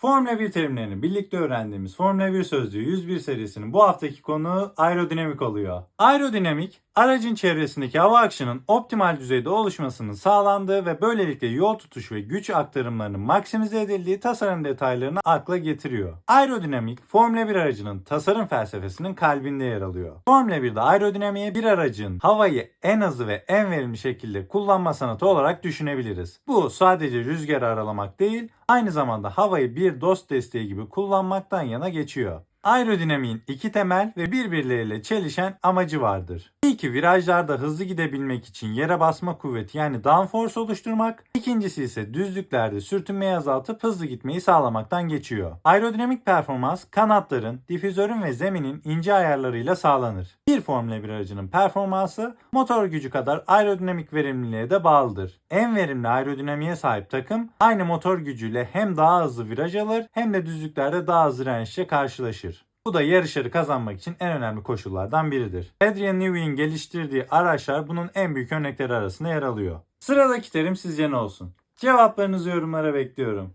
Formula 1 terimlerini birlikte öğrendiğimiz Formula 1 sözlüğü 101 serisinin bu haftaki konuğu aerodinamik oluyor. Aerodinamik, aracın çevresindeki hava akışının optimal düzeyde oluşmasının sağlandığı ve böylelikle yol tutuş ve güç aktarımlarının maksimize edildiği tasarım detaylarını akla getiriyor. Aerodinamik, Formula 1 aracının tasarım felsefesinin kalbinde yer alıyor. Formula 1'de aerodinamiği bir aracın havayı en hızlı ve en verimli şekilde kullanma sanatı olarak düşünebiliriz. Bu sadece rüzgarı aralamak değil, aynı zamanda havayı bir dost desteği gibi kullanmaktan yana geçiyor. Aerodinamiğin iki temel ve birbirleriyle çelişen amacı vardır. İlki virajlarda hızlı gidebilmek için yere basma kuvveti yani downforce oluşturmak. İkincisi ise düzlüklerde sürtünmeyi azaltıp hızlı gitmeyi sağlamaktan geçiyor. Aerodinamik performans kanatların, difüzörün ve zeminin ince ayarlarıyla sağlanır. Bir Formula 1 aracının performansı motor gücü kadar aerodinamik verimliliğe de bağlıdır. En verimli aerodinamiğe sahip takım aynı motor gücüyle hem daha hızlı viraj alır hem de düzlüklerde daha hızlı dirençle karşılaşır. Bu da yarışları kazanmak için en önemli koşullardan biridir. Adrian Newey'in geliştirdiği araçlar bunun en büyük örnekleri arasında yer alıyor. Sıradaki terim sizce ne olsun? Cevaplarınızı yorumlara bekliyorum.